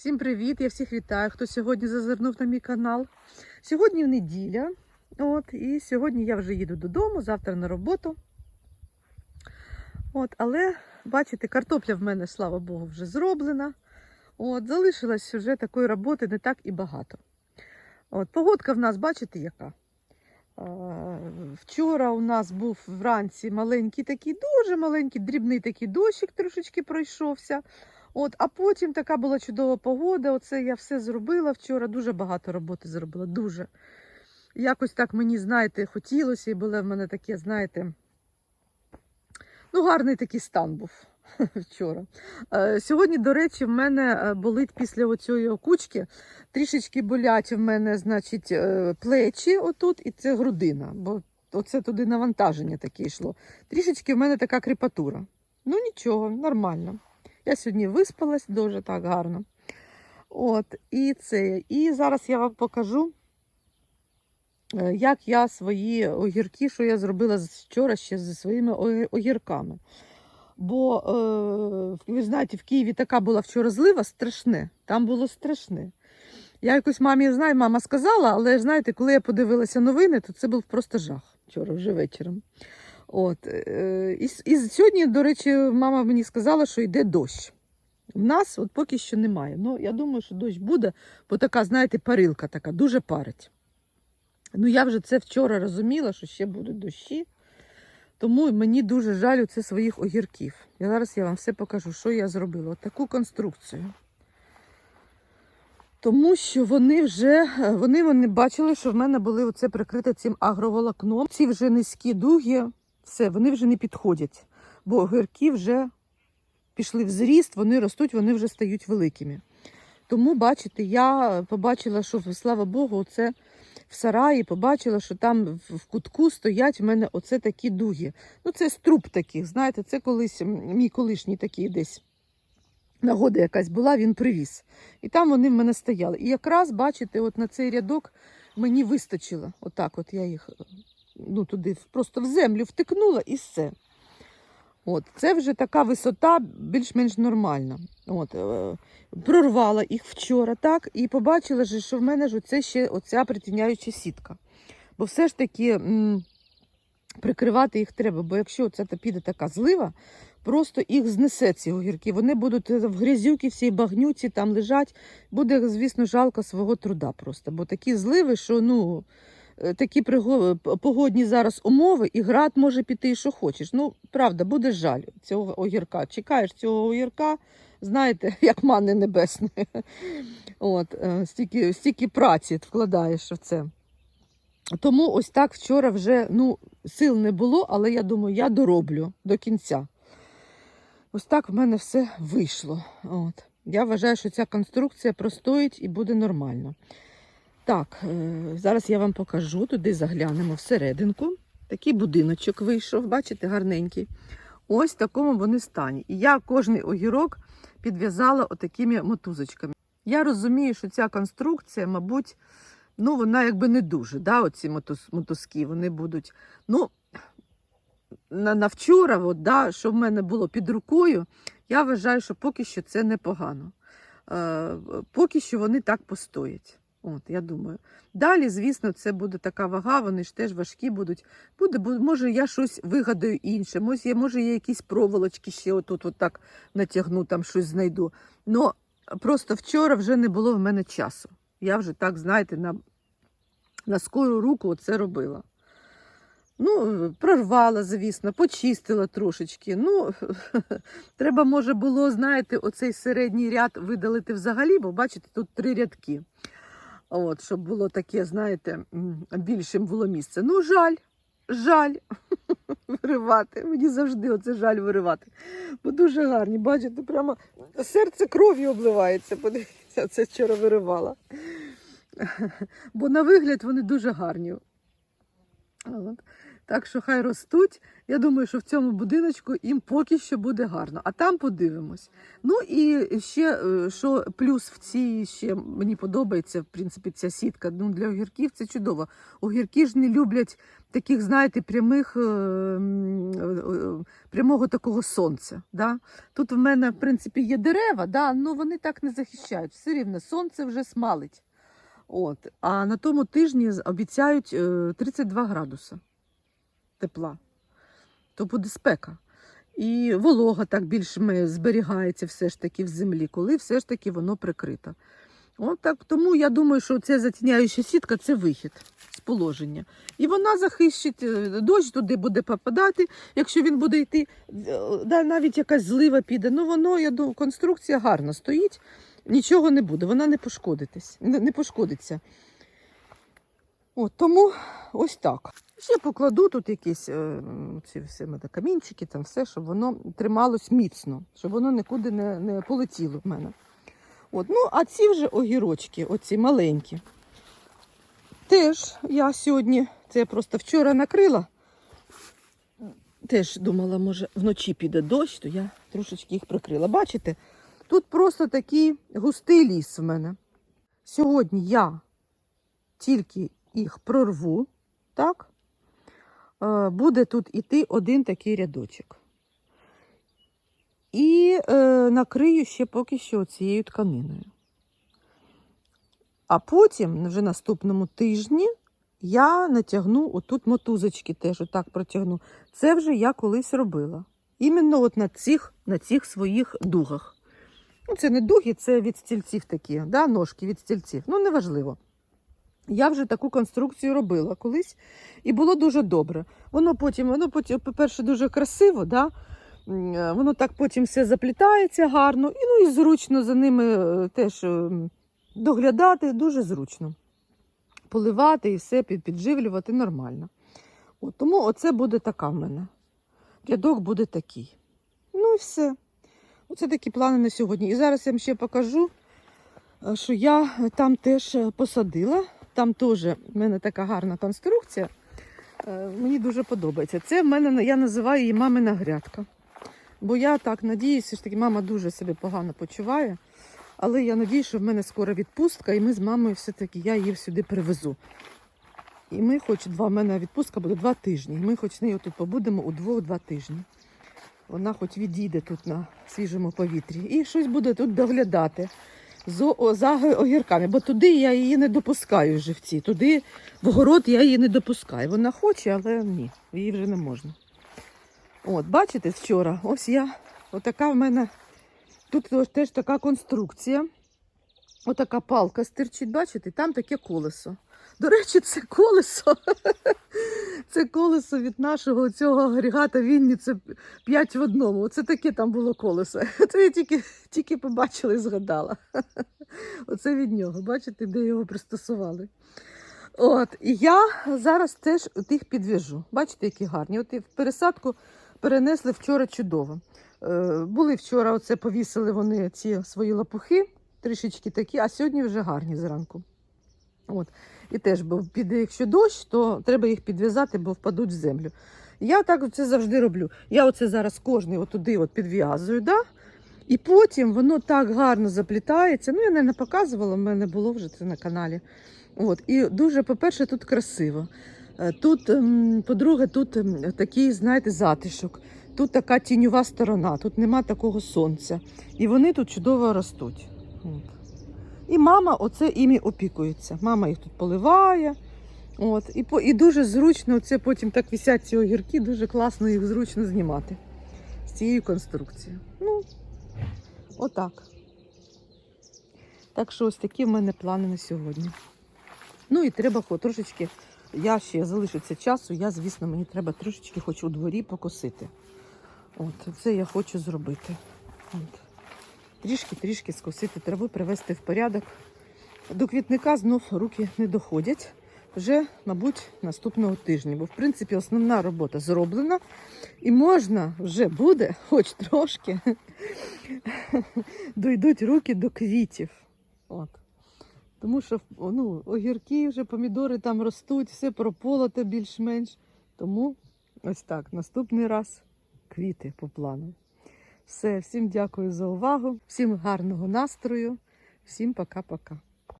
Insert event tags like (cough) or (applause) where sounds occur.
Всім привіт! Я всіх вітаю, хто сьогодні зазирнув на мій канал. Сьогодні неділя. От, і сьогодні я вже їду додому, завтра на роботу. От, але, бачите, картопля в мене, слава Богу, вже зроблена. От, залишилось вже такої роботи не так і багато. От, погодка в нас, бачите, яка? Вчора у нас був вранці маленький такий, дуже маленький, дрібний такий дощик трошечки пройшовся. От, а потім така була чудова погода. Оце я все зробила вчора. Дуже багато роботи зробила. Дуже. Якось так мені, знаєте, хотілося, і було в мене таке, знаєте, ну, гарний такий стан був (laughs) вчора. Е, Сьогодні, до речі, в мене е, болить після оцієї кучки. Трішечки болять в мене, значить, е, плечі отут, і це грудина. Бо оце туди навантаження таке йшло. Трішечки в мене така кріпатура. Ну нічого, нормально. Я сьогодні виспалась дуже так гарно. От, і це. І зараз я вам покажу, е, як я свої огірки, що я зробила вчора ще зі своїми огірками. Бо, е, ви знаєте, в Києві така була вчора злива страшне. Там було страшне. Я якось мамі знаю, мама сказала, але знаєте, коли я подивилася новини, то це був просто жах вчора, вже вечором. От, е, і, і сьогодні, до речі, мама мені сказала, що йде дощ. У нас от поки що немає. Ну, я думаю, що дощ буде, бо така, знаєте, парилка така, дуже парить. Ну, я вже це вчора розуміла, що ще будуть дощі. Тому мені дуже жаль це своїх огірків. І зараз я вам все покажу, що я зробила. От таку конструкцію. Тому що вони вже вони, вони бачили, що в мене були оце прикрите цим агроволокном. Ці вже низькі дуги, все, вони вже не підходять, бо огірки вже пішли в зріст, вони ростуть, вони вже стають великими. Тому, бачите, я побачила, що слава Богу, оце в сараї побачила, що там в- кутку стоять в мене оце такі дуги. Ну, це струб таких, знаєте, це колись мій колишній такий десь нагода якась була, він привіз. І там вони в мене стояли. І якраз, бачите, от на цей рядок мені вистачило. Отак от я їх ну, туди просто в землю втикнула і все. От, це вже така висота більш-менш нормальна. От, е, прорвала їх вчора, так, і побачила, що в мене ж оце ще оця притіняюча сітка. Бо все ж таки м, прикривати їх треба, бо якщо це піде така злива, просто їх знесе ці огірки. Вони будуть в грязюки, всій багнюці там лежать. Буде, звісно, жалко свого труда просто. Бо такі зливи, що ну. Е, Такі приго- погодні зараз умови, і град може піти, що хочеш. Ну, правда, буде жаль цього огірка. Чекаєш цього огірка, знаєте, (laughs) як мани небесної. От, е, стільки, стільки праці вкладаєш в це. Тому ось так вчора вже ну, сил не було, але я думаю, я дороблю до кінця. Ось так в мене все вийшло. От. Я вважаю, що ця конструкція простоїть і буде нормально. Так, е, зараз я вам покажу, туди заглянемо всерединку. Такий будиночок вийшов, бачите, гарненький. Ось в такому вони стані. І я кожний огірок підв'язала отакими мотузочками. Я розумію, що ця конструкція, мабуть, ну, вона якби не дуже, да, оці мотуз, мотузки, вони будуть. Ну, на, на вчора, от, да, що в мене було під рукою, я вважаю, що поки що це непогано. Е, поки що вони так постоять. От, я думаю. Далі, звісно, це буде така вага, вони ж теж важкі будуть. Буде, може, я щось вигадаю інше, може, може, я якісь проволочки ще отут от так натягну, там щось знайду. Ну, просто вчора вже не було в мене часу. Я вже так, знаєте, на, на скору руку це робила. Ну, прорвала, звісно, почистила трошечки. Ну, (laughs) треба, може, було, знаєте, оцей середній ряд видалити взагалі, бо бачите, тут три рядки. От, щоб було таке, знаєте, більшим було місце. Ну, жаль, жаль (laughs) виривати. Мені завжди оце жаль виривати. Бо дуже гарні, бачите, прямо серце кров'ю обливається. Подивіться, це вчора виривала. (laughs) Бо на вигляд вони дуже гарні. От. Так що хай ростуть. Я думаю, що в цьому будиночку їм поки що буде гарно. А там подивимось. Ну і ще е, що плюс в цій ще мені подобається, в принципі, ця сітка. Ну, для огірків це чудово. Огірки ж не люблять таких, знаєте, прямих, е, е, прямого такого сонця. Да? Тут в мене, в принципі, є дерева, да? але вони так не захищають. Все рівно сонце вже смалить. От. А на тому тижні обіцяють е, 32 градуси тепла. То буде спека. І волога так більш зберігається все ж таки в землі, коли все ж таки воно прикрито. От так, тому я думаю, що ця затіняюча сітка це вихід з положення. І вона захищить, е, дощ туди буде попадати, якщо він буде йти, е, навіть якась злива піде. Ну воно, я думаю, конструкція гарно стоїть, нічого не буде, вона не пошкодитись, не пошкодиться. От, тому ось так. Ще покладу тут якісь е, ці всі камінчики, там все, щоб воно трималось міцно, щоб воно нікуди не, не полетіло в мене. От, ну, а ці вже огірочки, оці маленькі. Теж я сьогодні, це я просто вчора накрила. Теж думала, може вночі піде дощ, то я трошечки їх прикрила. Бачите, тут просто такий густий ліс в мене. Сьогодні я тільки їх прорву, так? Е, Буде тут іти один такий рядочок. І е, накрию ще поки що цією тканиною. А потім, вже наступному тижні, я натягну отут мотузочки теж отак протягну. Це вже я колись робила. Іменно от на цих, на цих своїх дугах. Ну, це не дуги, це від стільців такі, да, ножки від стільців. Ну, неважливо. Я вже таку конструкцію робила колись, і було дуже добре. Воно потім, воно потім, по-перше, дуже красиво, да? Е, воно так потім все заплітається гарно, і, ну і зручно за ними е, теж е, доглядати, дуже зручно. Поливати і все підживлювати нормально. От, тому оце буде така в мене. Рядок буде такий. Ну і все. Оце такі плани на сьогодні. І зараз я вам ще покажу, що я там теж посадила. Там теж в мене така гарна конструкція. Е, Мені дуже подобається. Це в мене я називаю її мамина грядка. Бо я так надіюся, що таки мама дуже себе погано почуває. Але я надію, що в мене скоро відпустка, і ми з мамою все-таки я її сюди привезу. І ми хоч два, в мене відпустка буде два тижні. Ми хоч з нею тут побудемо удвох два тижні. Вона хоч відійде тут на свіжому повітрі. І щось буде тут доглядати з огірками. Бо туди я її не допускаю живці. Туди в город я її не допускаю. Вона хоче, але ні, її вже не можна. От, бачите, вчора, ось я, отака в мене, тут теж така конструкція. Отака палка стирчить, бачите, там таке колесо. До речі, це колесо. (laughs) Це колесо від нашого цього агрегата Вінниці 5 в одному. Оце таке там було колесо. (laughs) Це я тільки, тільки побачила і згадала. (laughs) Оце від нього, бачите, де його пристосували. От, і я зараз теж тих підв'яжу. Бачите, які гарні. От і в пересадку перенесли вчора чудово. Е, були вчора, оце повісили вони ці свої лопухи, трішечки такі, а сьогодні вже гарні зранку. От. І теж, бо піде, якщо дощ, то треба їх підв'язати, бо впадуть в землю. Я так це завжди роблю. Я оце зараз кожний отуди от підв'язую, да? і потім воно так гарно заплітається. Ну, я не показувала, в мене було вже це на каналі. От. І дуже, по-перше, тут красиво. Е, Тут, ем, по-друге, тут ем, такий, знаєте, затишок. Тут така тіньова сторона, тут нема такого сонця. І вони тут чудово ростуть. От. І мама оце іми опікується. Мама їх тут поливає. От. І, по, і дуже зручно, це потім так висять ці огірки, дуже класно їх зручно знімати з цією конструкцією. Ну, отак. Так що ось такі в мене плани на сьогодні. Ну і треба трошечки, я ще залишиться часу, я, звісно, мені треба трошечки хоч у дворі покосити. От, це я хочу зробити. От. Трішки-трішки скосити траву, привести в порядок. До квітника знов руки не доходять. Вже, мабуть, наступного тижня. Бо, в принципі, основна робота зроблена. І можна вже буде, хоч трошки, (laughs) дойдуть руки до квітів. От. Тому що ну, огірки вже, помідори там ростуть, все прополоте більш-менш. Тому ось так, наступний раз квіти по плану. Все, всім дякую за увагу, всім гарного настрою, всім пока-пока.